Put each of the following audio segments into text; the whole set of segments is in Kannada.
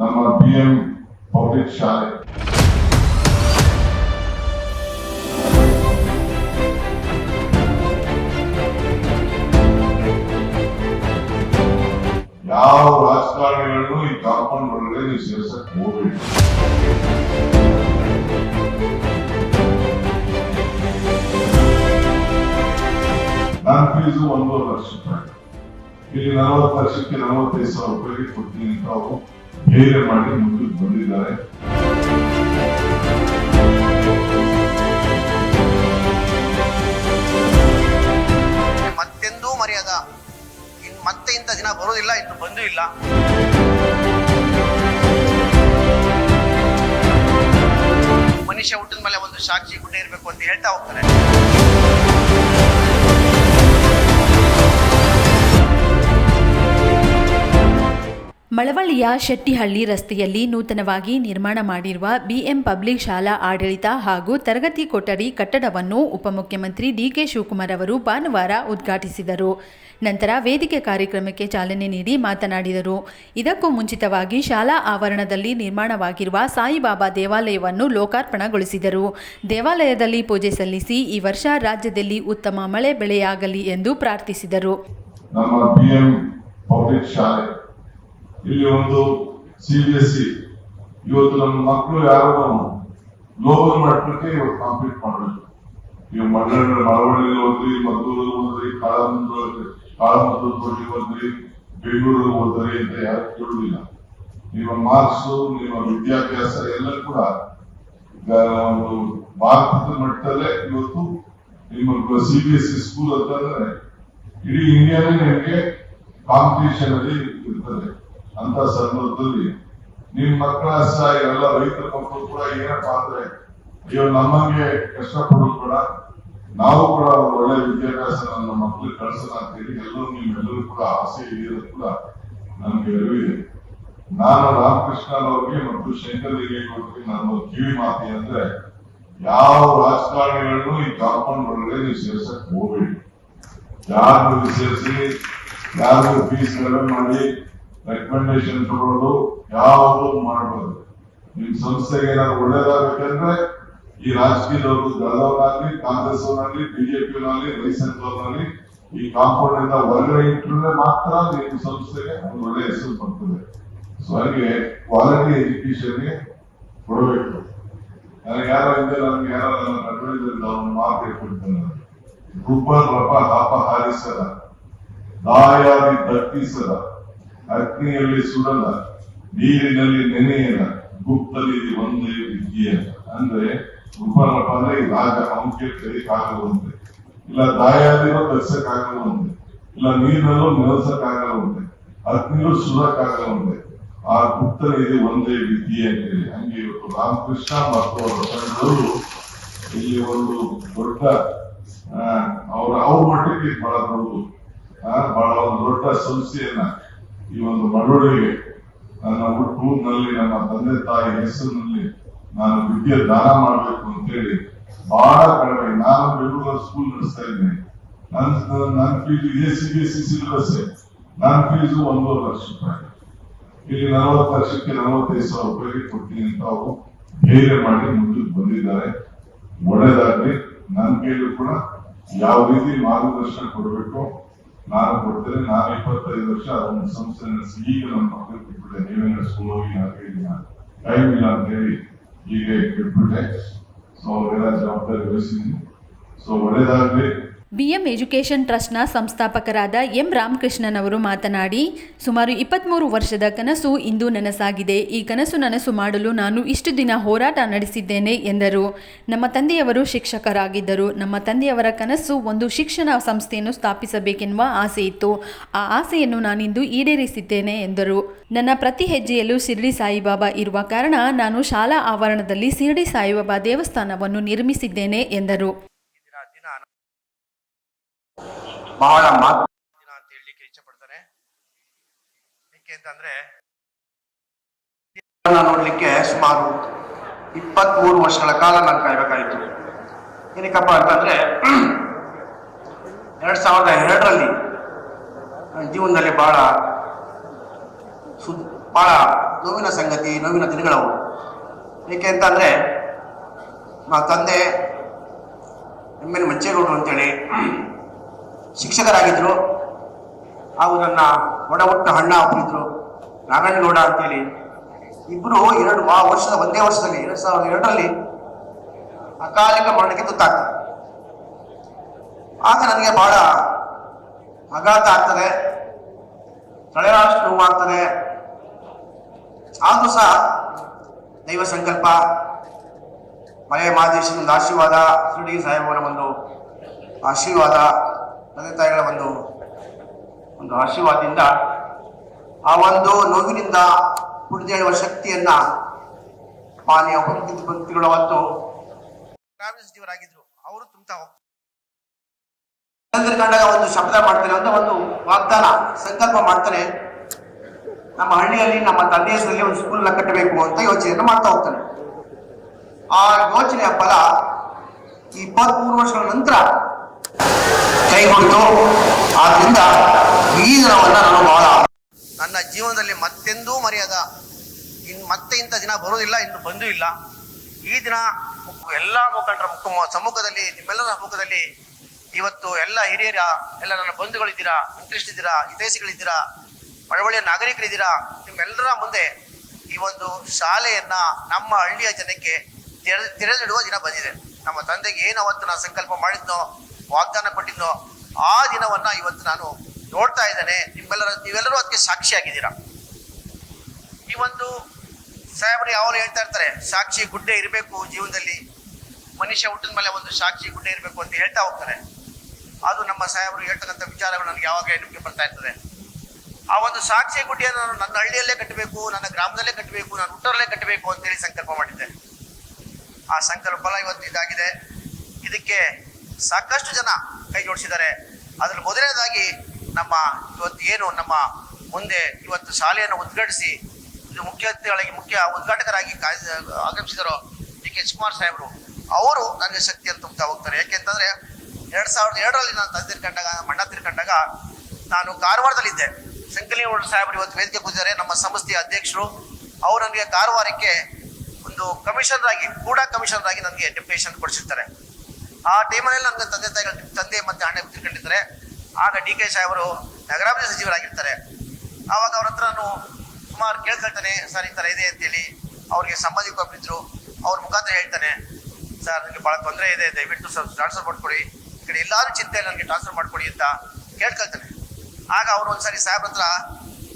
ನಮ್ಮ ಬಿ ಎಂ ಪಬ್ಲಿಕ್ ಶಾಲೆ. ಯಾವ ರಾಜಕಾರಣಿಗಳನ್ನು ಈ ಕಾಂಪೌಂಡ್ ಒಳಗಡೆ ನೀವು ಸೇರ್ಸಕ್ ಹೋಗ್ಬೇಡಿ. ನನ್ನ ಫೀಸು ಒಂದೂವರೆ ಲಕ್ಷ ರೂಪಾಯಿ. ಇಲ್ಲಿ ನಲವತ್ತು ಲಕ್ಷಕ್ಕೆ ನಲವತ್ತೈದು ಸಾವಿರ ರೂಪಾಯಿಗೆ ಕೊಡ್ತೀನಿ ಅಂತ ಅವರು ಬೇರೆ ಮಾಡಿ ಮುಂದಕ್ಕೆ ಬಂದಿದ್ದಾರೆ. ಮತ್ತೆಂದೂ ಮರ್ಯಾದ. ಇನ್ ಮತ್ತೆ ಇಂಥ ದಿನ ಬರೋದಿಲ್ಲ, ಇನ್ನು ಬಂದೂ ಇಲ್ಲ. ಮನುಷ್ಯ ಹುಟ್ಟಿದ ಮೇಲೆ ಒಂದು ಸಾಕ್ಷಿ ಗುಡ್ಡೆ ಇರಬೇಕು ಅಂತ ಹೇಳ್ತಾ ಹೋಗ್ತಾರೆ. ಮಳವಳ್ಳಿಯ ಶೆಟ್ಟಿಹಳ್ಳಿ ರಸ್ತೆಯಲ್ಲಿ ನೂತನವಾಗಿ ನಿರ್ಮಾಣ ಮಾಡಿರುವ ಬಿಎಂ ಪಬ್ಲಿಕ್ ಶಾಲಾ ಆಡಳಿತ ಹಾಗೂ ತರಗತಿ ಕೊಠಡಿ ಕಟ್ಟಡವನ್ನು ಉಪಮುಖ್ಯಮಂತ್ರಿ ಡಿಕೆ ಶಿವಕುಮಾರ್ ಅವರು ಭಾನುವಾರ ಉದ್ಘಾಟಿಸಿದರು. ನಂತರ ವೇದಿಕೆ ಕಾರ್ಯಕ್ರಮಕ್ಕೆ ಚಾಲನೆ ನೀಡಿ ಮಾತನಾಡಿದರು. ಇದಕ್ಕೂ ಮುಂಚಿತವಾಗಿ ಶಾಲಾ ಆವರಣದಲ್ಲಿ ನಿರ್ಮಾಣವಾಗಿರುವ ಸಾಯಿಬಾಬಾ ದೇವಾಲಯವನ್ನು ಲೋಕಾರ್ಪಣೆಗೊಳಿಸಿದರು. ದೇವಾಲಯದಲ್ಲಿ ಪೂಜೆ ಸಲ್ಲಿಸಿ ಈ ವರ್ಷ ರಾಜ್ಯದಲ್ಲಿ ಉತ್ತಮ ಮಳೆ ಬೆಳೆಯಾಗಲಿ ಎಂದು ಪ್ರಾರ್ಥಿಸಿದರು. ಇಲ್ಲಿ ಒಂದು ಸಿ ಬಿ ಎಸ್ ಸಿ ಇವತ್ತು ನಮ್ಮ ಮಕ್ಕಳು ಯಾರು ಗ್ಲೋಬಲ್ ಮಟ್ಟಕ್ಕೆ ಇವತ್ತು ಕಾಂಪೀಟ್ ಮಾಡಬೇಕು ನೀವು ಮಳ್ಳಳ್ಳಿ ಮಳವಳ್ಳಿ ಹೋದ್ರಿ, ಮದ್ದೂರಲ್ಲಿ ಹೋದ್ರಿ ಕಾಳಮಂದ್ರೆ ಕಾಳಮಂದ್ರದಲ್ಲಿ ಹೋದ್ರಿ, ಬೆಂಗಳೂರಲ್ಲಿ ಹೋದ್ರಿ ಅಂತ ಯಾರು ಕೇಳುವುದಿಲ್ಲ ನಿಮ್ಮ ಮಾರ್ಕ್ಸ್ ನಿಮ್ಮ ವಿದ್ಯಾಭ್ಯಾಸ ಎಲ್ಲ ಕೂಡ ಒಂದು ಭಾರತದ ಮಟ್ಟದಲ್ಲೇ ಇವತ್ತು ನಿಮ್ಮ C B S C school ಅಂತಂದ್ರೆ ಇಡೀ ಇಂಡಿಯಾನೇ ನಿಮಗೆ ಕಾಂಪಿಟೇಷನ್ ಅಲ್ಲಿ ಇರ್ತದೆ. ಅಂತ ಸಂದರ್ಭದಲ್ಲಿ ನಿಮ್ ಮಕ್ಕಳ ಸಹ ಎಲ್ಲ ರೈತರ ಮಕ್ಕಳು ಕೂಡ ಏನಪ್ಪಾ ಅಂದ್ರೆ, ಅಯ್ಯೋ, ನಮಗೆ ಕಷ್ಟ ಪಡೋದು ಕೂಡ, ನಾವು ಕೂಡ ಒಳ್ಳೆ ವಿದ್ಯಾಭ್ಯಾಸ ನನ್ನ ಮಕ್ಕಳಿಗೆ ಕಳ್ಸೋಣ ಅಂತ ಹೇಳಿ ಎಲ್ಲರೂ ನಿಮ್ಮೆಲ್ಲರೂ ಕೂಡ ಆಸೆ ಇರೋದು ಕೂಡ ನನ್ಗೆ ಅರಿವಿದೆ. ನಾನು ರಾಮಕೃಷ್ಣ ಅವ್ರಿಗೆ ಮತ್ತು ಶಂಕರ್ ಅವ್ರಿಗೆ ನನ್ನ ಕಿವಿ ಮಾತಿ ಅಂದ್ರೆ, ಯಾವ ರಾಜಕಾರಣಿಗಳನ್ನು ಈ ಕಾಂಪೌಂಡ್ ಒಳಗಡೆ ನೀವು ಸೇರ್ಸಕ್ ಹೋಗ್ಬೇಡಿ. ಯಾರು ಸೇರಿಸಿ ಯಾರು ಫೀಸ್ ಮಾಡಿ ರೆಕಮೆಂಡೇಶನ್ ತಗೊಳ್ಳೋದು ಯಾವುದು ಮಾಡಬಾರ್ದು. ನಿಮ್ ಸಂಸ್ಥೆಗೆ ಏನಾದ್ರು ಒಳ್ಳೇದಾಗಬೇಕಂದ್ರೆ ಈ ರಾಜಕೀಯದವರು ದಳದವರಾಗ್ಲಿ ಕಾಂಗ್ರೆಸ್ ಅವರಾಗ್ಲಿ ಬಿಜೆಪಿ ಲೈಸೆನ್ಸ್ ಅವರಾಗ್ಲಿ ಈ ಕಾಂಪೌಂಡ್ ಇಂದ ಹೊರಗಡೆ ಇಟ್ಟರೆ ಮಾತ್ರ ನಿಮ್ಮ ಸಂಸ್ಥೆಗೆ ಒಂದು ಒಳ್ಳೆ ಹೆಸರು ಬರ್ತದೆ. ಸೊ ಹಾಗೆ ಕ್ವಾಲಿಟಿ ಎಜುಕೇಶನ್ಗೆ ಕೊಡಬೇಕು. ನನಗೆ ಯಾರೋ ಹಿಂದೆ ನನ್ಗೆ ಯಾರೋ ನನ್ನ ನಡುವೆ ಅವ್ನು ಮಾತು ಹೇಳ್ಕೊಡ್ತಾನೆ ಗುಬ್ಬರ್ ರಪ ಹಾಪ ಹಾರಿಸದ. ದಾಯಾದಿ ದಕ್ಕಿಸದ ಅಗ್ನಿಯಲ್ಲಿ ಸುಡಲ್ಲ, ನೀರಿನಲ್ಲಿ ನೆನೆಯಲ್ಲ ಗುಪ್ತಲಿ ಒಂದೇ ವಿದ್ಯೆ. ಅಂದ್ರೆ ರಪ ಅಂದ್ರೆ ರಾಜ ಅಂಕೆ ಕೈಕಾಗುವಂತೆ ಇಲ್ಲ ದಾಯಾದಿನೂ ತರ್ಸಕ್ಕಾಗಲ್ವಂತೆ ಇಲ್ಲ ನೀರಿನಲ್ಲೂ ನೆಲೆಸಕ್ಕಾಗಲ್ವಂತೆ ಅಗ್ನಿಯೂ ಸುಡಕ್ಕಾಗಲ್ವಂತೆ ಆ ಗುಪ್ತನಿಗೆ ಒಂದೇ ವಿದ್ಯೆ ಅಂತೇಳಿ. ಹಂಗೆ ಇವತ್ತು ರಾಮಕೃಷ್ಣ ಮತ್ತು ಅವರ ತಂಡವರು ಇಲ್ಲಿ ಒಂದು ದೊಡ್ಡ ಅವ್ರ ಅವ್ರ ಮಟ್ಟಕ್ಕೆ ಬಹಳ ದೊಡ್ಡದು. ಬಹಳ ಒಂದು ದೊಡ್ಡ ಸಂಸ್ಥೆಯನ್ನ ಈ ಒಂದು ಮಳವಳ್ಳಿಗೆ ನನ್ನ ಹುಟ್ಟೂರಿನಲ್ಲಿ ನನ್ನ ತಂದೆ ತಾಯಿ ಹೆಸರಿನಲ್ಲಿ ನಾನು ವಿದ್ಯೆ ದಾನ ಮಾಡಬೇಕು ಅಂತೇಳಿ ಬಹಳ ಕಡಿಮೆ, ನಾನು ಬೆಂಗಳೂರಲ್ಲಿ ಸ್ಕೂಲ್ ನಡೆಸ್ತಾ ಇದ್ದೀನಿ. ನನ್ನ ನನ್ನ fees a C B S C syllabus ನನ್ನ ಫೀಸು ಒಂದೂವರೆ ಲಕ್ಷ ರೂಪಾಯಿ. ಇಲ್ಲಿ ನಲವತ್ತು ಲಕ್ಷಕ್ಕೆ ನಲವತ್ತೈದು ಸಾವಿರ ರೂಪಾಯಿಗೆ ಕೊಡ್ತೀನಿ ಅಂತ ಅವರು ಧೈರ್ಯ ಮಾಡಿ ಮುಂದಕ್ಕೆ ಬಂದಿದ್ದಾರೆ. ಒಳ್ಳೇದಾಗ್ಲಿ, ನನ್ನ ಕೈಲೂ ಕೂಡ ಯಾವ ರೀತಿ ಮಾರ್ಗದರ್ಶನ ಕೊಡಬೇಕು ನಾನು ಕೊಡ್ತೇನೆ, ನಾನು ಇಪ್ಪತ್ತೈದು ವರ್ಷ ಅದನ್ನು ಸಂಸ್ಥೆ ನಡೆಸಿ ಈಗ ನನ್ನ ಮಕ್ಕಳು ಬಿಟ್ಬಿಟ್ಟೆ ನೀವೇನ ಸ್ಕೂಲ್ ಹೋಗಿ ನಾನು. ಟೈಮ್ ಇಲ್ಲ ಅಂತ ಹೇಳಿ ಈಗ ಬಿಟ್ಬಿಟ್ಟೆ ಸೊ ಅವರೆಲ್ಲ ಜವಾಬ್ದಾರಿ ವಹಿಸಿದ್ದೀನಿ. ಸೊ ಒಳ್ಳೇದಾಗ್ಲಿ. ಬಿಎಂ ಎಜುಕೇಷನ್ ಟ್ರಸ್ಟ್ನ ಸಂಸ್ಥಾಪಕರಾದ ಎಂ ರಾಮಕೃಷ್ಣನ್ ಅವರು ಮಾತನಾಡಿ, ಸುಮಾರು ಇಪ್ಪತ್ತ್ಮೂರು ವರ್ಷದ ಕನಸು ಇಂದು ನನಸಾಗಿದೆ. ಈ ಕನಸು ನನಸು ಮಾಡಲು ನಾನು ಇಷ್ಟು ದಿನ ಹೋರಾಟ ನಡೆಸಿದ್ದೇನೆ ಎಂದರು. ನಮ್ಮ ತಂದೆಯವರು ಶಿಕ್ಷಕರಾಗಿದ್ದರು. ನಮ್ಮ ತಂದೆಯವರ ಕನಸು ಒಂದು ಶಿಕ್ಷಣ ಸಂಸ್ಥೆಯನ್ನು ಸ್ಥಾಪಿಸಬೇಕೆನ್ನುವ ಆಸೆ ಇತ್ತು. ಆ ಆಸೆಯನ್ನು ನಾನಿಂದು ಈಡೇರಿಸಿದ್ದೇನೆ ಎಂದರು. ನನ್ನ ಪ್ರತಿ ಹೆಜ್ಜೆಯಲ್ಲೂ ಶಿರಡಿ ಸಾಯಿಬಾಬಾ ಇರುವ ಕಾರಣ ನಾನು ಶಾಲಾ ಆವರಣದಲ್ಲಿ ಶಿರಡಿ ಸಾಯಿಬಾಬಾ ದೇವಸ್ಥಾನವನ್ನು ನಿರ್ಮಿಸಿದ್ದೇನೆ ಎಂದರು. ಬಹಳ ಮಾತು ದಿನ ಅಂತ ಹೇಳಲಿಕ್ಕೆ ಇಚ್ಛೆ ಪಡ್ತಾರೆ ಏಕೆ ಅಂತಂದ್ರೆ ನೋಡ್ಲಿಕ್ಕೆ ಸುಮಾರು ಇಪ್ಪತ್ಮೂರು ವರ್ಷಗಳ ಕಾಲ ನಾನು ಕಾಯ್ಬೇಕಾಯಿತು. ಏನಕ್ಕಪ್ಪ ಅಂತಂದ್ರೆ ಎರಡ್ ಸಾವಿರದ ಎರಡರಲ್ಲಿ ನನ್ನ ಜೀವನದಲ್ಲಿ ಬಹಳ ಸು ಬಹಳ ನೋವಿನ ಸಂಗತಿ ನೋವಿನ ದಿನಗಳವು. ಏಕೆ ಅಂತಂದ್ರೆ ನಮ್ಮ ತಂದೆ ಎಂ ಎನ್ ಮಂಚೇಗೌಡರು ಅಂತೇಳಿ ಶಿಕ್ಷಕರಾಗಿದ್ದರು ಹಾಗೂ ನನ್ನ ಒಡ ಹಣ್ಣ ಒಬ್ಬರಿದ್ರು ನಾಗಣ್ಣಗೌಡ ಅಂತೇಳಿ. ಇಬ್ಬರು ಎರಡು ಆ ವರ್ಷದ, ಒಂದೇ ವರ್ಷದಲ್ಲಿ, ಎರಡು ಸಾವಿರದ ಎರಡರಲ್ಲಿ ಅಕಾಲಿಕ ಮರಣಕ್ಕೆ ತುತ್ತಾಗ್ತದೆ ಆಗ ನನಗೆ ಬಹಳ ಆಘಾತ ಆಗ್ತದೆ ತಳೆರಾಷ್ಟು ನೋವಾಗ್ತದೆ ಆದರೂ ಸಹ ದೈವ ಸಂಕಲ್ಪ, ಮಲೆ ಮಹಾದೇಶದ ಒಂದು ಆಶೀರ್ವಾದ, ಶಿರಡಿ ಸಾಹೇಬರ ಒಂದು ಆಶೀರ್ವಾದ ತಂದೆ ತಾಯಿಗಳ ಒಂದು ಒಂದು ಆಶೀರ್ವಾದದಿಂದ ಆ ಒಂದು ನೋವಿನಿಂದ ಕುಡಿದೇಳುವ ಶಕ್ತಿಯನ್ನ ಮಾನ್ಯ ಹೊಂದಿದ್ದು ಅವತ್ತು ಮತ್ತು ಸಚಿವರಾಗಿದ್ರು ಅವರು ತುಂಬ ಹೋಗ್ತಾರೆ ಕಂಡಾಗ ಒಂದು ಶಬ್ದ ಮಾಡ್ತಾರೆ ಅಂತ ಒಂದು ವಾಗ್ದಾನ, ಸಂಕಲ್ಪ ಮಾಡ್ತಾರೆ. ನಮ್ಮ ಹಳ್ಳಿಯಲ್ಲಿ, ನಮ್ಮ ತಂದೆ ಹೆಸರಲ್ಲಿ ಒಂದು ಸ್ಕೂಲ್ ಕಟ್ಟಬೇಕು ಅಂತ ಯೋಚನೆಯನ್ನು ಮಾಡ್ತಾ ಹೋಗ್ತಾನೆ ಆ ಯೋಚನೆಯ ಫಲ ಇಪ್ಪತ್ಮೂರು ವರ್ಷಗಳ ನಂತರ ಕೈಗೊಂಡು ಆದ್ರಿಂದ ಈ ದಿನವನ್ನ ನಾನು ಬಹಳ ನನ್ನ ಜೀವನದಲ್ಲಿ ಮತ್ತೆಂದೂ ಮರೆಯದ. ಇನ್ ಮತ್ತೆ ಇಂಥ ದಿನ ಬರೋದಿಲ್ಲ ಇನ್ನು ಬಂದೂ ಇಲ್ಲ. ಈ ದಿನ ಎಲ್ಲ ಮುಖಂಡರ ಮುಖ ಸಮ್ಮುಖದಲ್ಲಿ, ನಿಮ್ಮೆಲ್ಲರ ಮುಖದಲ್ಲಿ ಇವತ್ತು ಎಲ್ಲ ಹಿರಿಯರ, ಎಲ್ಲ ನನ್ನ ಬಂಧುಗಳಿದ್ದೀರಾ ಇಂಟ್ರೆಸ್ಟ್ ಇದ್ದೀರಾ ಹಿತೈಷಿಗಳಿದ್ದೀರಾ ಒಳ್ಳೆಯ ನಾಗರಿಕರಿದ್ದೀರಾ, ನಿಮ್ಮೆಲ್ಲರ ಮುಂದೆ ಈ ಒಂದು ಶಾಲೆಯನ್ನ ನಮ್ಮ ಹಳ್ಳಿಯ ಜನಕ್ಕೆ ತೆರೆ, ತೆರೆದಿಡುವ ದಿನ ಬಂದಿದೆ. ನಮ್ಮ ತಂದೆಗೆ ಏನು ಅವತ್ತು ನಾನು ಸಂಕಲ್ಪ ಮಾಡಿದ್ನೋ ವಾಗ್ದಾನ ಕೊಟ್ಟಿದ್ದೋ ಆ ದಿನವನ್ನ ಇವತ್ತು ನಾನು ನೋಡ್ತಾ ಇದ್ದೇನೆ. ನಿಮ್ಮೆಲ್ಲರ ನೀವೆಲ್ಲರೂ ಅದಕ್ಕೆ ಸಾಕ್ಷಿಯಾಗಿದ್ದೀರಾ? ಈ ಒಂದು ಸಾಹೇಬರು ಯಾವಾಗಲೂ ಹೇಳ್ತಾ ಇರ್ತಾರೆ, ಸಾಕ್ಷಿ ಗುಡ್ಡೆ ಇರಬೇಕು ಜೀವನದಲ್ಲಿ. ಮನುಷ್ಯ ಹುಟ್ಟಿದ ಮೇಲೆ ಒಂದು ಸಾಕ್ಷಿ ಗುಡ್ಡೆ ಇರಬೇಕು ಅಂತ ಹೇಳ್ತಾ ಹೋಗ್ತಾರೆ. ಅದು ನಮ್ಮ ಸಾಹೇಬರು ಹೇಳ್ತಕ್ಕಂಥ ವಿಚಾರಗಳು ನನಗೆ ಯಾವಾಗ ನಿಮಗೆ ಬರ್ತಾ ಇರ್ತದೆ. ಆ ಒಂದು ಸಾಕ್ಷಿ ಗುಡ್ಡೆಯನ್ನು ನಾನು ನನ್ನ ಹಳ್ಳಿಯಲ್ಲೇ ಕಟ್ಟಬೇಕು, ನನ್ನ ಗ್ರಾಮದಲ್ಲೇ ಕಟ್ಟಬೇಕು, ನಾನು ಹುಟ್ಟರಲ್ಲೇ ಕಟ್ಟಬೇಕು ಅಂತೇಳಿ ಸಂಕಲ್ಪ ಮಾಡಿದ್ದೆ. ಆ ಸಂಕಲ್ಪ ಇವತ್ತು ಇದಾಗಿದೆ. ಇದಕ್ಕೆ ಸಾಕಷ್ಟು ಜನ ಕೈ ಜೋಡಿಸಿದ್ದಾರೆ. ಅದರಲ್ಲಿ ಮೊದಲನೇದಾಗಿ ನಮ್ಮ ಇವತ್ತು ಏನು ನಮ್ಮ ಮುಂದೆ ಇವತ್ತು ಶಾಲೆಯನ್ನು ಉದ್ಘಾಟಿಸಿ ಮುಖ್ಯ ಅತಿಥಿಗಳಾಗಿ ಮುಖ್ಯ ಉದ್ಘಾಟಕರಾಗಿ ಆಗಮಿಸಿದರು ಡಿ ಕೆ ಕುಮಾರ್ ಸಾಹೇಬರು, ಅವರು ನನಗೆ ಶಕ್ತಿಯನ್ನು ತುಂಬುತ್ತಾ ಹೋಗ್ತಾರೆ. ಯಾಕೆಂತಂದ್ರೆ ಎರಡು ಸಾವಿರದ ಎರಡರಲ್ಲಿ ನಾನು ತಂದೆ ತಿರ್ಕೊಂಡಾಗ ಮಣ್ಣ ತಿರ್ಕೊಂಡಾಗ ನಾನು ಕಾರವಾರದಲ್ಲಿದ್ದೆ. ಸಂಕಲಿ ಸಾಹೇಬರು ಇವತ್ತು ವೇದಿಕೆ ಕೂತಿದ್ದಾರೆ. ನಮ್ಮ ಸಂಸ್ಥೆಯ ಅಧ್ಯಕ್ಷರು, ಅವರು ನನಗೆ ಕಾರವಾರಕ್ಕೆ ಒಂದು ಕಮಿಷನರ್ ಆಗಿ, ಕೂಡ ಕಮಿಷನರ್ ಆಗಿ ನನಗೆ ಡೆಪ್ಯುಟೇಷನ್ ಕೊಡಿಸಿರ್ತಾರೆ. ಆ ಟೈಮಲ್ಲಿ ನಮ್ಮ ತಂದೆ ತಾಯಿಗಳು, ತಂದೆ ಮತ್ತೆ ಅಣ್ಣ ತಿಳ್ಕೊಂಡಿದ್ದಾರೆ. ಆಗ ಡಿ ಕೆ ಸಾಹೇಬರು ನಗರಾಭಿವೃದ್ಧಿ ಸಚಿವರಾಗಿರ್ತಾರೆ. ಆವಾಗ ಅವ್ರ ಹತ್ರ ನಾನು ಸುಮಾರು ಕೇಳ್ಕೊಳ್ತಾನೆ. ಸರ್, ಈ ಥರ ಇದೆ ಅಂತೇಳಿ ಅವ್ರಿಗೆ ಸಂಬಂಧಿಕರಿದ್ರು ಅವ್ರ ಮುಖಾಂತರ ಹೇಳ್ತಾನೆ. ಸರ್ ನನಗೆ ಭಾಳ ತೊಂದರೆ ಇದೆ. ದಯವಿಟ್ಟು ಸರ್ ಟ್ರಾನ್ಸ್ಫರ್ ಮಾಡ್ಕೊಡಿ. ಈ ಕಡೆ ಎಲ್ಲರೂ ಚಿಂತೆ ನನಗೆ ಟ್ರಾನ್ಸ್ಫರ್ ಮಾಡ್ಕೊಡಿ ಅಂತ ಕೇಳ್ಕೊಳ್ತಾನೆ. ಆಗ ಅವ್ರು ಒಂದ್ಸರಿ ಸಾಹೇಬ್ರ ಹತ್ರ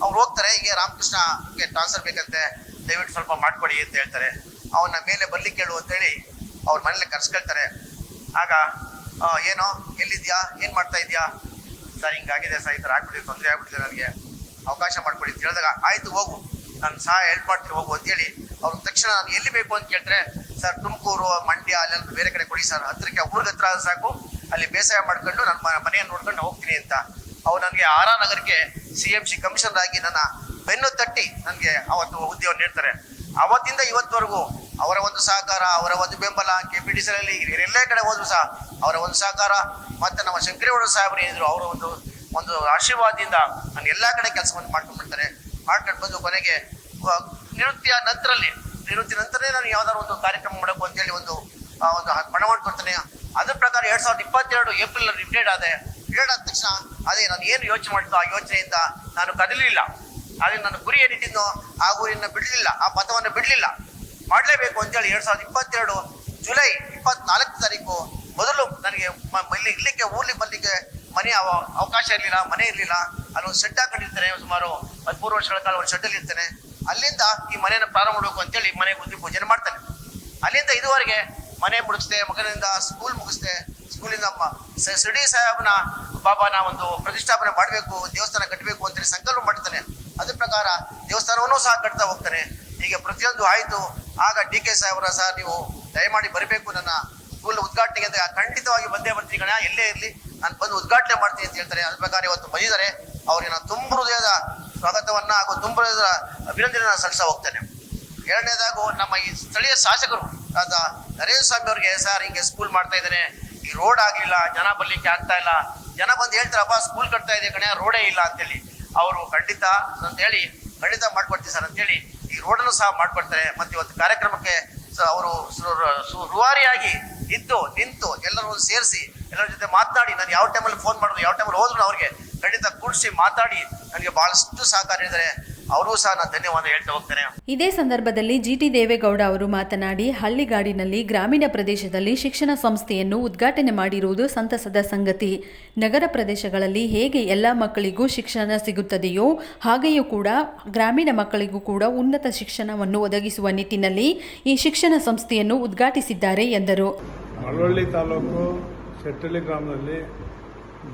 ಅವ್ರು ಹೋಗ್ತಾರೆ. ಹೀಗೆ ರಾಮಕೃಷ್ಣಗೆ ಟ್ರಾನ್ಸ್ಫರ್ ಬೇಕಂತೆ. ದಯವಿಟ್ಟು ಸ್ವಲ್ಪ ಮಾಡ್ಕೊಡಿ ಅಂತ ಹೇಳ್ತಾರೆ. ಅವನ್ನ ಮೇಲೆ ಬರ್ಲಿಕ್ಕೆ ಹೇಳು ಅಂತೇಳಿ ಅವ್ರ ಮನೇಲಿ ಕರ್ಸ್ಕೊಳ್ತಾರೆ. ಆಗ ಏನೋ, ಎಲ್ಲಿದ್ಯಾ? ಏನು ಮಾಡ್ತಾ ಇದ್ಯಾ? ಸರ್, ಹಿಂಗಾಗಿದೆ ಸರ್, ಈ ಥರ ಆಗ್ಬಿಟ್ಟಿದೆ, ತೊಂದರೆ ಆಗ್ಬಿಟ್ಟಿದೆ ನನಗೆ. ಅವಕಾಶ ಮಾಡ್ಕೊಡಿ ಅಂತ ಹೇಳಿದಾಗ, ಆಯ್ತು, ಹೋಗು. ನಾನು ಸಹ ಹೆಲ್ಪ್ ಮಾಡ್ತೀನಿ, ಹೋಗು ಅಂತೇಳಿ ಅವ್ರು ತಕ್ಷಣ ನಾನು ಎಲ್ಲಿ ಬೇಕು ಅಂತ ಕೇಳಿದ್ರೆ ಸರ್, ತುಮಕೂರು, ಮಂಡ್ಯ ಅಲ್ಲೆಲ್ಲ ಬೇರೆ ಕಡೆ ಕೊಡಿ ಸರ್. ಹತ್ತಿರಕ್ಕೆ ಊರಿಗೆ ಹತ್ರ ಸಾಕು. ಅಲ್ಲಿ ಬೇಸಾಯ ಮಾಡ್ಕೊಂಡು ನನ್ನ ಮನೆಯನ್ನು ನೋಡ್ಕೊಂಡು ಹೋಗ್ತೀನಿ ಅಂತ. ಅವ್ರು ನನಗೆ ಆರಾ ನಗರಕ್ಕೆ ಸಿ ಎಂ ಸಿ ಕಮಿಷನರ್ ಆಗಿ ನನ್ನ ಬೆನ್ನು ತಟ್ಟಿ ನನಗೆ ಅವತ್ತು ಹುದ್ದೆಯನ್ನು ನೀಡ್ತಾರೆ. ಅವತ್ತಿಂದ ಇವತ್ತವರೆಗೂ ಅವರ ಒಂದು ಸಹಕಾರ, ಅವರ ಒಂದು ಬೆಂಬಲ ಕೆ ಪಿ ಟಿ ಸಿ ಎಲ್ಲ ಕಡೆ ಹೋದ್ರು ಸಹ ಅವರ ಒಂದು ಸಹಕಾರ. ಮತ್ತೆ ನಮ್ಮ ಶಂಕರೇಗೌಡ ಸಾಹೇಬರು ಏನಿದ್ರು, ಅವರ ಒಂದು ಒಂದು ಆಶೀರ್ವಾದದಿಂದ ನಾನು ಎಲ್ಲ ಕಡೆ ಕೆಲಸವನ್ನು ಮಾಡ್ಕೊಂಡು ಬರ್ತಾರೆ ಮಾಡ್ಕೊಂಡು ಬಂದು ಕೊನೆಗೆ ನಿವೃತ್ತಿಯ ನಂತರಲ್ಲಿ, ನಿವೃತ್ತಿ ನಂತರನೇ ನಾನು ಯಾವ್ದಾದ್ರು ಒಂದು ಕಾರ್ಯಕ್ರಮ ಮಾಡಬೇಕು ಅಂತೇಳಿ ಒಂದು ಒಂದು ಹ- ಪಣ ಮಾಡ್ಕೊಳ್ತಾನೆ ಅದ್ರ ಪ್ರಕಾರ ಎರಡ್ ಸಾವಿರದ ಇಪ್ಪತ್ತೆರಡು ಏಪ್ರಿಲ್ ರಿಟೈರ್ಡ್ ಆದೆ. ರಿಟೈರ್ಡ್ ಆದ ತಕ್ಷಣ ಅದೇ ನಾನು ಏನು ಯೋಚನೆ ಮಾಡಿದ್ದು ಆ ಯೋಚನೆಯಿಂದ ನಾನು ಕದಲಿಲ್ಲ. ಆದರೆ ನನ್ನ ಗುರಿ ಏನಿಟ್ಟಿದ್ನೋ ಆ ಗುರಿಯನ್ನು ಬಿಡಲಿಲ್ಲ, ಆ ಪಥವನ್ನು ಬಿಡಲಿಲ್ಲ. ಮಾಡಲೇಬೇಕು ಅಂತೇಳಿ ಎರಡು ಸಾವಿರದ ಇಪ್ಪತ್ತೆರಡು ಜುಲೈ ಇಪ್ಪತ್ನಾಲ್ಕು ತಾರೀಕು ಮೊದಲು ನನಗೆ ಇಲ್ಲಿ ಇರಲಿಕ್ಕೆ ಊರ್ಲಿಕ್ಕೆ ಬರಲಿಕ್ಕೆ ಮನೆ ಅವ- ಅವಕಾಶ ಇರಲಿಲ್ಲ, ಮನೆ ಇರಲಿಲ್ಲ. ಅಲ್ಲೊಂದು ಶೆಡ್ ಹಾಕೊಂಡಿರ್ತಾನೆ ಸುಮಾರು ಹದಿಮೂರು ವರ್ಷಗಳ ಕಾಲ ಒಂದು ಶೆಡ್ಡಲ್ಲಿ ಇರ್ತೇನೆ. ಅಲ್ಲಿಂದ ಈ ಮನೆಯನ್ನು ಪ್ರಾರಂಭ ಮಾಡಬೇಕು ಅಂತೇಳಿ ಮನೆ ಬುದ್ಧಿ ಪೂಜನೆ ಮಾಡ್ತಾನೆ. ಅಲ್ಲಿಂದ ಇದುವರೆಗೆ ಮನೆ ಮುಗಿಸ್ದೆ ಮಗನಿಂದ ಸ್ಕೂಲ್ ಮುಗಿಸ್ದೆ ಸ್ಕೂಲಿಂದ ಶಿರ್ಡಿ ಸಾಹೇಬನ ಬಾಬಾನ ಒಂದು ಪ್ರತಿಷ್ಠಾಪನೆ ಮಾಡಬೇಕು, ದೇವಸ್ಥಾನ ಕಟ್ಟಬೇಕು ಅಂತೇಳಿ ಸಂಕಲ್ಪ ಮಾಡ್ತಾನೆ. ಅದ್ರ ಪ್ರಕಾರ ದೇವಸ್ಥಾನವನ್ನು ಸಹ ಕಟ್ತಾ ಹೋಗ್ತಾನೆ. ಹೀಗೆ ಪ್ರತಿಯೊಂದು ಆಯಿತು. ಆಗ ಡಿ ಕೆ ಸಾಹೇಬರ ಸಹ ನೀವು ದಯಮಾಡಿ ಬರಬೇಕು ನನ್ನ ಸ್ಕೂಲ್ ಉದ್ಘಾಟನೆಗೆ ಅಂತ. ಖಂಡಿತವಾಗಿ ಬಂದೇ ಬರ್ತೀನಿ ಕಣ, ಎಲ್ಲೇ ಇರಲಿ. ನಾನು ಬಂದು ಉದ್ಘಾಟನೆ ಮಾಡ್ತೀನಿ ಅಂತ ಹೇಳ್ತಾರೆ. ಅದ್ರ ಪ್ರಕಾರ ಇವತ್ತು ಬಂದಿದ್ದಾರೆ ಅವರಿಗೆ ನಾನು ತುಂಬ ಹೃದಯದ ಸ್ವಾಗತವನ್ನ ಹಾಗೂ ತುಂಬ ಹೃದಯದ ಅಭಿನಂದನೆ ಸಲ್ಲಿಸ್ತಾ ಹೋಗ್ತೇನೆ. ಎರಡನೇದಾಗು ನಮ್ಮ ಈ ಸ್ಥಳೀಯ ಶಾಸಕರು ಆದ ನರೇಂದ್ರ ಸ್ವಾಮಿ ಅವರಿಗೆ ಸರ್, ಹಿಂಗೆ ಸ್ಕೂಲ್ ಮಾಡ್ತಾ ಇದ್ದಾನೆ. ಈ ರೋಡ್ ಆಗಲಿಲ್ಲ, ಜನ ಬರ್ಲಿಕ್ಕೆ ಆಗ್ತಾ ಇಲ್ಲ. ಜನ ಬಂದು ಹೇಳ್ತಾರಪ್ಪ, ಸ್ಕೂಲ್ ಕಟ್ತಾ ಇದೆ ಕಣೆ, ರೋಡೇ ಇಲ್ಲ ಅಂತೇಳಿ. ಅವರು ಖಂಡಿತ ಅಂತ ಹೇಳಿ, ಖಂಡಿತ ಮಾಡ್ಕೊಡ್ತೀವಿ ಸರ್ ಅಂತೇಳಿ ಈ ರೋಡನ್ನು ಸಹ ಮಾಡಿಕೊಡ್ತಾರೆ ಮತ್ತೆ ಇವತ್ತು ಕಾರ್ಯಕ್ರಮಕ್ಕೆ ಅವರು ರುವಾರಿಯಾಗಿ ಇದ್ದು ನಿಂತು ಎಲ್ಲರೂ ಸೇರಿಸಿ ಎಲ್ಲರ ಜೊತೆ ಮಾತನಾಡಿ, ನಾನು ಯಾವ ಟೈಮಲ್ಲಿ ಫೋನ್ ಮಾಡಿದ್ರು, ಯಾವ ಟೈಮಲ್ಲಿ ಹೋದ್ರು ಅವ್ರಿಗೆ ಖಂಡಿತ ಕೂಡಿಸಿ ಮಾತಾಡಿ, ನನಗೆ ಬಹಳಷ್ಟು ಸಹಕಾರ ನೀಡಿದ್ದಾರೆ. ಅವರು ಸಹ ನಾನು ಧನ್ಯವಾದ ಹೇಳ್ತಾ ಹೋಗ್ತೇನೆ. ಇದೇ ಸಂದರ್ಭದಲ್ಲಿ ಜಿಟಿ ದೇವೇಗೌಡ ಅವರು ಮಾತನಾಡಿ ಹಳ್ಳಿಗಾಡಿನಲ್ಲಿ ಗ್ರಾಮೀಣ ಪ್ರದೇಶದಲ್ಲಿ ಶಿಕ್ಷಣ ಸಂಸ್ಥೆಯನ್ನು ಉದ್ಘಾಟನೆ ಮಾಡಿರುವುದು ಸಂತಸದ ಸಂಗತಿ. ನಗರ ಪ್ರದೇಶಗಳಲ್ಲಿ ಹೇಗೆ ಎಲ್ಲ ಮಕ್ಕಳಿಗೂ ಶಿಕ್ಷಣ ಸಿಗುತ್ತದೆಯೋ ಹಾಗೆಯೂ ಕೂಡ ಗ್ರಾಮೀಣ ಮಕ್ಕಳಿಗೂ ಕೂಡ ಉನ್ನತ ಶಿಕ್ಷಣವನ್ನು ಒದಗಿಸುವ ನಿಟ್ಟಿನಲ್ಲಿ ಈ ಶಿಕ್ಷಣ ಸಂಸ್ಥೆಯನ್ನು ಉದ್ಘಾಟಿಸಿದ್ದಾರೆ ಎಂದರು. ಮಳವಳ್ಳಿ ತಾಲೂಕು ಶೆಟ್ಟಳ್ಳಿ ಗ್ರಾಮದಲ್ಲಿ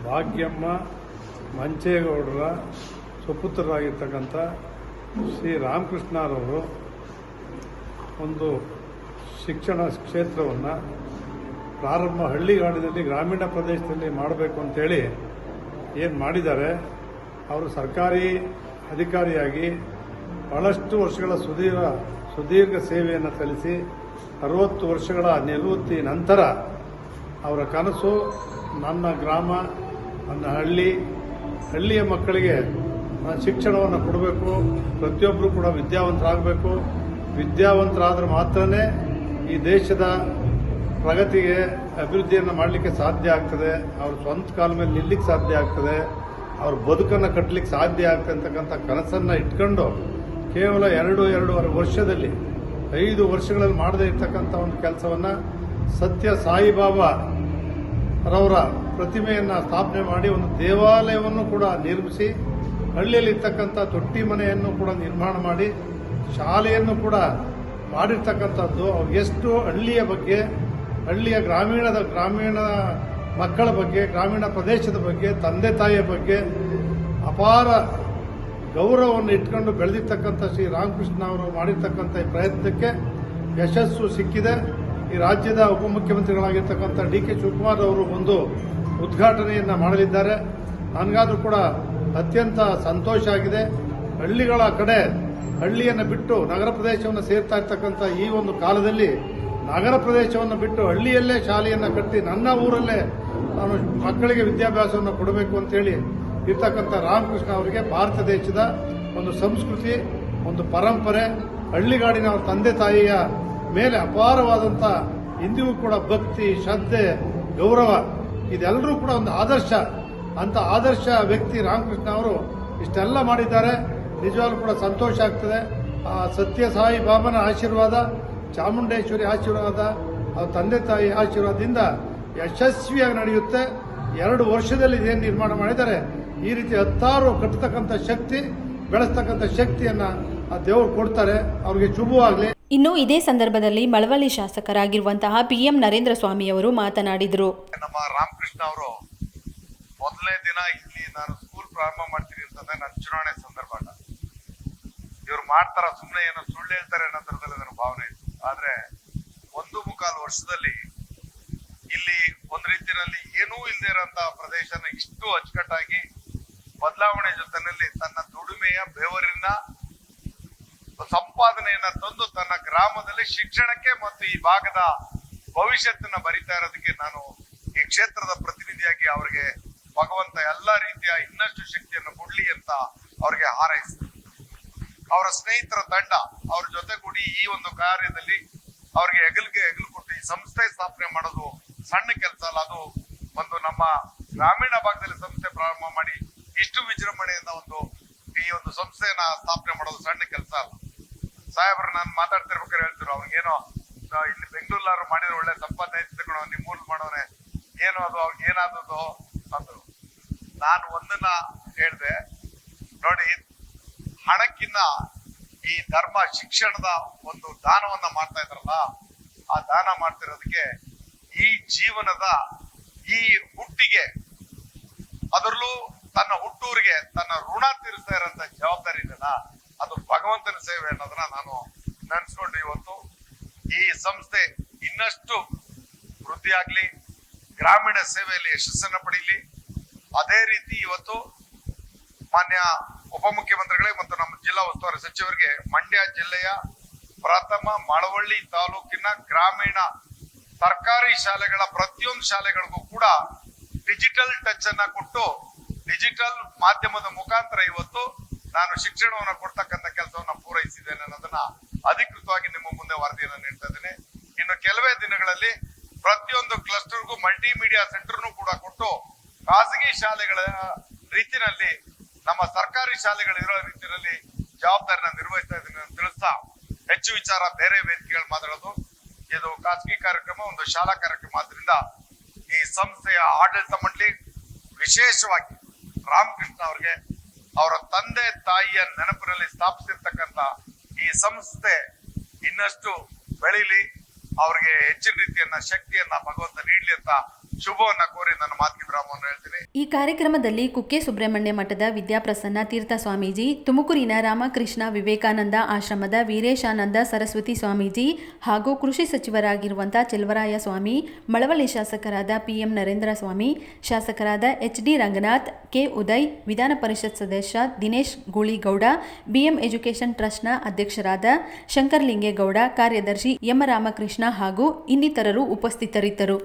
ಭಾಗ್ಯಮ್ಮ ಮಂಚೇಗೌಡರ ಸುಪುತ್ರರಾಗಿರ್ತಕ್ಕಂಥ ಶ್ರೀ ರಾಮಕೃಷ್ಣರವರು ಒಂದು ಶಿಕ್ಷಣ ಕ್ಷೇತ್ರವನ್ನು ಪ್ರಾರಂಭ ಹಳ್ಳಿಗಾಡಿನಲ್ಲಿ, ಗ್ರಾಮೀಣ ಪ್ರದೇಶದಲ್ಲಿ ಮಾಡಬೇಕು ಅಂತೇಳಿ ಏನು ಮಾಡಿದ್ದಾರೆ, ಅವರು ಸರ್ಕಾರಿ ಅಧಿಕಾರಿಯಾಗಿ ಬಹಳಷ್ಟು ವರ್ಷಗಳ ಸುದೀರ್ಘ ಸುದೀರ್ಘ ಸೇವೆಯನ್ನು ಸಲ್ಲಿಸಿ, ಅರವತ್ತು ವರ್ಷಗಳ ನಿವೃತ್ತಿ ನಂತರ ಅವರ ಕನಸು ನನ್ನ ಗ್ರಾಮ, ನನ್ನ ಹಳ್ಳಿ, ಹಳ್ಳಿಯ ಮಕ್ಕಳಿಗೆ ಶಿಕ್ಷಣವನ್ನು ಕೊಡಬೇಕು ಪ್ರತಿಯೊಬ್ಬರು ಕೂಡ ವಿದ್ಯಾವಂತರಾಗಬೇಕು. ವಿದ್ಯಾವಂತರಾದ್ರೆ ಮಾತ್ರನೇ ಈ ದೇಶದ ಪ್ರಗತಿಗೆ ಅಭಿವೃದ್ಧಿಯನ್ನು ಮಾಡಲಿಕ್ಕೆ ಸಾಧ್ಯ ಆಗ್ತದೆ, ಅವ್ರ ಸ್ವಂತ ಕಾಲ ಮೇಲೆ ನಿಲ್ಲಕ್ಕೆ ಸಾಧ್ಯ ಆಗ್ತದೆ, ಅವ್ರ ಬದುಕನ್ನು ಕಟ್ಟಲಿಕ್ಕೆ ಸಾಧ್ಯ ಆಗ್ತದೆ ಅಂತಕ್ಕಂಥ ಕನಸನ್ನು ಇಟ್ಕೊಂಡು ಕೇವಲ ಎರಡು, ಎರಡೂವರೆ ವರ್ಷದಲ್ಲಿ, ಐದು ವರ್ಷಗಳಲ್ಲಿ ಮಾಡದೇ ಇರ್ತಕ್ಕಂಥ ಒಂದು ಕೆಲಸವನ್ನು ಸತ್ಯ ಸಾಯಿಬಾಬಾ ರವರ ಪ್ರತಿಮೆಯನ್ನು ಸ್ಥಾಪನೆ ಮಾಡಿ ಒಂದು ದೇವಾಲಯವನ್ನು ಕೂಡ ನಿರ್ಮಿಸಿ ಹಳ್ಳಿಯಲ್ಲಿ ಇರ್ತಕ್ಕಂಥ ತೊಟ್ಟಿ ಮನೆಯನ್ನು ಕೂಡ ನಿರ್ಮಾಣ ಮಾಡಿ, ಶಾಲೆಯನ್ನು ಕೂಡ ಮಾಡಿರ್ತಕ್ಕಂಥದ್ದು ಎಷ್ಟು ಹಳ್ಳಿಯ ಬಗ್ಗೆ, ಹಳ್ಳಿಯ ಗ್ರಾಮೀಣದ, ಗ್ರಾಮೀಣ ಮಕ್ಕಳ ಬಗ್ಗೆ, ಗ್ರಾಮೀಣ ಪ್ರದೇಶದ ಬಗ್ಗೆ, ತಂದೆ ತಾಯಿಯ ಬಗ್ಗೆ ಅಪಾರ ಗೌರವವನ್ನು ಇಟ್ಕೊಂಡು ಬೆಳೆದಿರ್ತಕ್ಕಂಥ ಶ್ರೀ ರಾಮಕೃಷ್ಣ ಅವರು ಮಾಡಿರ್ತಕ್ಕಂಥ ಈ ಪ್ರಯತ್ನಕ್ಕೆ ಯಶಸ್ಸು ಸಿಕ್ಕಿದೆ. ಈ ರಾಜ್ಯದ ಉಪಮುಖ್ಯಮಂತ್ರಿಗಳಾಗಿರ್ತಕ್ಕಂಥ ಡಿ ಕೆ ಶಿವಕುಮಾರ್ ಅವರು ಒಂದು ಉದ್ಘಾಟನೆಯನ್ನು ಮಾಡಲಿದ್ದಾರೆ. ನನಗಾದರೂ ಕೂಡ ಅತ್ಯಂತ ಸಂತೋಷ ಆಗಿದೆ. ಹಳ್ಳಿಗಳ ಕಡೆ, ಹಳ್ಳಿಯನ್ನು ಬಿಟ್ಟು ನಗರ ಪ್ರದೇಶವನ್ನು ಸೇರ್ತಾ ಇರ್ತಕ್ಕಂಥ ಈ ಒಂದು ಕಾಲದಲ್ಲಿ ನಗರ ಪ್ರದೇಶವನ್ನು ಬಿಟ್ಟು ಹಳ್ಳಿಯಲ್ಲೇ ಶಾಲೆಯನ್ನು ಕಟ್ಟಿ ನನ್ನ ಊರಲ್ಲೇ ನಾನು ಮಕ್ಕಳಿಗೆ ವಿದ್ಯಾಭ್ಯಾಸವನ್ನು ಕೊಡಬೇಕು ಅಂತೇಳಿ ಇರ್ತಕ್ಕಂಥ ರಾಮಕೃಷ್ಣ ಅವರಿಗೆ ಭಾರತ ದೇಶದ ಒಂದು ಸಂಸ್ಕೃತಿ, ಒಂದು ಪರಂಪರೆ, ಹಳ್ಳಿಗಾಡಿನ ಅವರ ತಂದೆ ತಾಯಿಯ ಮೇಲೆ ಅಪಾರವಾದಂಥ ಇಂದಿಗೂ ಕೂಡ ಭಕ್ತಿ, ಶ್ರದ್ಧೆ, ಗೌರವ, ಇದೆಲ್ಲರೂ ಕೂಡ ಒಂದು ಆದರ್ಶ. ಅಂತ ಆದರ್ಶ ವ್ಯಕ್ತಿ ರಾಮಕೃಷ್ಣ ಅವರು ಇಷ್ಟೆಲ್ಲ ಮಾಡಿದ್ದಾರೆ. ನಿಜವಾಗ್ಲೂ ಕೂಡ ಸಂತೋಷ ಆಗ್ತದೆ. ಆ ಸತ್ಯ ಸಾಯಿ ಬಾಬನ ಆಶೀರ್ವಾದ ಚಾಮುಂಡೇಶ್ವರಿ ಆಶೀರ್ವಾದ ಅವ್ರ ತಂದೆ ತಾಯಿ ಆಶೀರ್ವಾದದಿಂದ ಯಶಸ್ವಿಯಾಗಿ ನಡೆಯುತ್ತೆ. ಎರಡು ವರ್ಷದಲ್ಲಿ ಇದೇನು ನಿರ್ಮಾಣ ಮಾಡಿದ್ದಾರೆ. ಈ ರೀತಿ ಹತ್ತಾರು ಕಟ್ಟತಕ್ಕಂಥ ಶಕ್ತಿ ಬೆಳೆಸ್ತಕ್ಕಂಥ ಶಕ್ತಿಯನ್ನ ಆ ದೇವರು ಕೊಡ್ತಾರೆ. ಅವ್ರಿಗೆ ಶುಭವಾಗಲಿ. ಇನ್ನು ಇದೇ ಸಂದರ್ಭದಲ್ಲಿ ಮಳವಳ್ಳಿ ಶಾಸಕರಾಗಿರುವಂತಹ ಪಿಎಂ ನರೇಂದ್ರ ಸ್ವಾಮಿಯವರು ಮಾತನಾಡಿದರು. ನಮ್ಮ ರಾಮಕೃಷ್ಣ ಅವರು ಮೊದಲನೇ ದಿನ ಇಲ್ಲಿ ನಾನು ಸ್ಕೂಲ್ ಪ್ರಾರಂಭ ಮಾಡ್ತೀನಿ ಅಂತಂದ್ರೆ ನನ್ನ ಚುನಾವಣೆ ಸಂದರ್ಭ ಇವ್ರು ಮಾಡ್ತಾರ ಸುಮ್ಮನೆ ಏನೋ ಸುಳ್ಳು ಹೇಳ್ತಾರೆ ಅನ್ನೋ ಥರದಲ್ಲಿ ನನ್ನ ಭಾವನೆ ಇತ್ತು. ಆದ್ರೆ ಒಂದು ಮುಕ್ಕಾಲು ವರ್ಷದಲ್ಲಿ ಇಲ್ಲಿ ಒಂದ್ ರೀತಿಯಲ್ಲಿ ಏನೂ ಇಲ್ಲದೆ ಇರೋಂತ ಪ್ರದೇಶನ ಇಷ್ಟು ಅಚ್ಚುಕಟ್ಟಾಗಿ ಬದಲಾವಣೆ ಜೊತೆನಲ್ಲಿ ತನ್ನ ದುಡಿಮೆಯ ಬೆವರಿನ ಸಂಪಾದನೆಯನ್ನ ತಂದು ತನ್ನ ಗ್ರಾಮದಲ್ಲಿ ಶಿಕ್ಷಣಕ್ಕೆ ಮತ್ತು ಈ ಭಾಗದ ಭವಿಷ್ಯತ್ತನ್ನ ಬರಿತಾ ಇರೋದಕ್ಕೆ ನಾನು ಈ ಕ್ಷೇತ್ರದ ಪ್ರತಿನಿಧಿಯಾಗಿ ಅವರಿಗೆ ಭಗವಂತ ಎಲ್ಲ ರೀತಿಯ ಇನ್ನಷ್ಟು ಶಕ್ತಿಯನ್ನು ಕೊಡ್ಲಿ ಅಂತ ಅವ್ರಿಗೆ ಹಾರೈಸಿದ್ರು. ಅವರ ಸ್ನೇಹಿತರ ತಂಡ ಅವ್ರ ಜೊತೆಗೂಡಿ ಈ ಒಂದು ಕಾರ್ಯದಲ್ಲಿ ಅವ್ರಿಗೆ ಹೆಗಲಿಗೆ ಹೆಗಲು ಕೊಟ್ಟು ಈ ಸಂಸ್ಥೆ ಸ್ಥಾಪನೆ ಮಾಡೋದು ಸಣ್ಣ ಕೆಲಸ ಅಲ್ಲ, ಅದು ಒಂದು ನಮ್ಮ ಗ್ರಾಮೀಣ ಭಾಗದಲ್ಲಿ ಸಂಸ್ಥೆ ಪ್ರಾರಂಭ ಮಾಡಿ ಇಷ್ಟು ವಿಜೃಂಭಣೆಯಿಂದ ಒಂದು ಈ ಒಂದು ಸಂಸ್ಥೆಯನ್ನ ಸ್ಥಾಪನೆ ಮಾಡೋದು ಸಣ್ಣ ಕೆಲಸ ಅಲ್ಲ. ಸಾಹೇಬ್ರು, ನಾನು ಮಾತಾಡ್ತಿರ್ಬೇಕಾದ್ರೆ ಹೇಳ್ತಿರು ಅವ್ರಿಗೇನೋ ಇಲ್ಲಿ ಬೆಂಗಳೂರು ಮಾಡಿದ್ರೆ ಒಳ್ಳೆ ಸಂಪಾದನೆ ಐತಿಕೊಂಡು ನಿಮ್ಮ ಊರ್ ಮಾಡೋನೆ, ಏನು ಅದು ಅವ್ರಿಗೆ ಏನಾದದು ಅಂದ್ರು. ನಾನು ಒಂದನ್ನ ಹೇಳಿದೆ. ನೋಡಿ, ಹಣಕ್ಕಿನ್ನ ಈ ಧರ್ಮ ಶಿಕ್ಷಣದ ಒಂದು ದಾನವನ್ನ ಮಾಡ್ತಾ ಇದ್ರಲ್ಲ, ಆ ದಾನ ಮಾಡ್ತಿರೋದಕ್ಕೆ ಈ ಜೀವನದ ಈ ಹುಟ್ಟಿಗೆ ಅದರಲ್ಲೂ ತನ್ನ ಹುಟ್ಟೂರಿಗೆ ತನ್ನ ಋಣ ತೀರಿಸ್ತಾ ಇರೋಂಥ ಜವಾಬ್ದಾರಿ ಇದೆಯಲ್ಲ, ಅದು ಭಗವಂತನ ಸೇವೆ ಅನ್ನೋದನ್ನ ನಾನು ನೆನ್ಸ್ಕೊಂಡು ಇವತ್ತು ಈ ಸಂಸ್ಥೆ ಇನ್ನಷ್ಟು ವೃದ್ಧಿಯಾಗಲಿ, ಗ್ರಾಮೀಣ ಸೇವೆಯಲ್ಲಿ ಯಶಸ್ಸನ್ನು ಪಡೀಲಿ. ಅದೇ ರೀತಿ ಇವತ್ತು ಮಾನ್ಯ ಉಪಮುಖ್ಯಮಂತ್ರಿಗಳೇ ಮತ್ತು ನಮ್ಮ ಜಿಲ್ಲಾ ಉಸ್ತುವಾರಿ ಸಚಿವರಿಗೆ ಮಂಡ್ಯ ಜಿಲ್ಲೆಯ ಪ್ರಥಮ ಮಳವಳ್ಳಿ ತಾಲೂಕಿನ ಗ್ರಾಮೀಣ ಸರ್ಕಾರಿ ಶಾಲೆಗಳ ಪ್ರತಿಯೊಂದು ಶಾಲೆಗಳಿಗೂ ಕೂಡ ಡಿಜಿಟಲ್ ಟಚ್ ಅನ್ನ ಕೊಟ್ಟು ಡಿಜಿಟಲ್ ಮಾಧ್ಯಮದ ಮುಖಾಂತರ ಇವತ್ತು ನಾನು ಶಿಕ್ಷಣವನ್ನು ಕೊಡ್ತಕ್ಕಂಥ ಕೆಲಸವನ್ನು ಪೂರೈಸಿದ್ದೇನೆ ಅನ್ನೋದನ್ನ ಅಧಿಕೃತವಾಗಿ ನಿಮ್ಮ ಮುಂದೆ ವರದಿಯನ್ನು ನೀಡ್ತಾ ಇದ್ದೇನೆ. ಇನ್ನು ಕೆಲವೇ ದಿನಗಳಲ್ಲಿ ಪ್ರತಿಯೊಂದು ಕ್ಲಸ್ಟರ್ಗೂ, ಮಲ್ಟಿಮೀಡಿಯಾ ಸೆಂಟರ್ನು ಕೂಡ ಕೊಟ್ಟು ಖಾಸಗಿ ಶಾಲೆಗಳ ರೀತಿನಲ್ಲಿ, ನಮ್ಮ ಸರ್ಕಾರಿ ಶಾಲೆಗಳಿರೋ ರೀತಿಯಲ್ಲಿ ಜವಾಬ್ದಾರಿನ ನಿರ್ವಹಿಸ್ತಾ ಇದ್ದೀನಿ ಅಂತ ತಿಳಿಸ್ತಾ ಹೆಚ್ಚು ವಿಚಾರ, ಬೇರೆ ವೇದಿಕೆಗಳು ಮಾತಾಡೋದು. ಇದು ಖಾಸಗಿ ಕಾರ್ಯಕ್ರಮ, ಒಂದು ಶಾಲಾ ಕಾರ್ಯಕ್ರಮ. ಆದ್ರಿಂದ ಈ ಸಂಸ್ಥೆಯ ಆಡಳಿತ ಮಂಡಳಿ ವಿಶೇಷವಾಗಿ ರಾಮಕೃಷ್ಣ ಅವರಿಗೆ ಅವರ ತಂದೆ, ತಾಯಿಯ ನೆನಪಿನಲ್ಲಿ ಸ್ಥಾಪಿಸಿರ್ತಕ್ಕಂಥ ಈ ಸಂಸ್ಥೆ ಇನ್ನಷ್ಟು ಬೆಳೀಲಿ, ಅವ್ರಿಗೆ ಹೆಚ್ಚಿನ ರೀತಿಯನ್ನ, ಶಕ್ತಿಯನ್ನ, ಭಗವಂತ ನೀಡ್ಲಿ ಅಂತ ಶುಭವನ್ನ ಕೋರಿ ನನ್ನ ವಿರಾಮವನ್ನು ಹೇಳ್ತೀನಿ. ಈ ಕಾರ್ಯಕ್ರಮದಲ್ಲಿ ಕುಕ್ಕೆ ಸುಬ್ರಹ್ಮಣ್ಯ ಮಠದ ವಿದ್ಯಾಪ್ರಸನ್ನ ತೀರ್ಥ ಸ್ವಾಮೀಜಿ ತುಮಕೂರಿನ ರಾಮಕೃಷ್ಣ ವಿವೇಕಾನಂದ ಆಶ್ರಮದ ವೀರೇಶಾನಂದ ಸರಸ್ವತಿ ಸ್ವಾಮೀಜಿ ಹಾಗೂ ಕೃಷಿ ಸಚಿವರಾಗಿರುವಂಥ ಚೆಲುವರಾಯ ಸ್ವಾಮಿ ಮಳವಳ್ಳಿ ಶಾಸಕರಾದ ಪಿಎಂ ನರೇಂದ್ರ ಸ್ವಾಮಿ ಶಾಸಕರಾದ H D Ranganath, K. Uday, ವಿಧಾನ ಪರಿಷತ್ ಸದಸ್ಯ ದಿನೇಶ್ ಗೂಳಿಗೌಡ, ಬಿಎಂ ಎಜುಕೇಶನ್ ಟ್ರಸ್ಟ್ನ ಅಧ್ಯಕ್ಷರಾದ ಶಂಕರಲಿಂಗೇಗೌಡ, ಕಾರ್ಯದರ್ಶಿ ಎಂ ರಾಮಕೃಷ್ಣ ಹಾಗೂ ಇನ್ನಿತರರು ಉಪಸ್ಥಿತರಿದ್ದರು.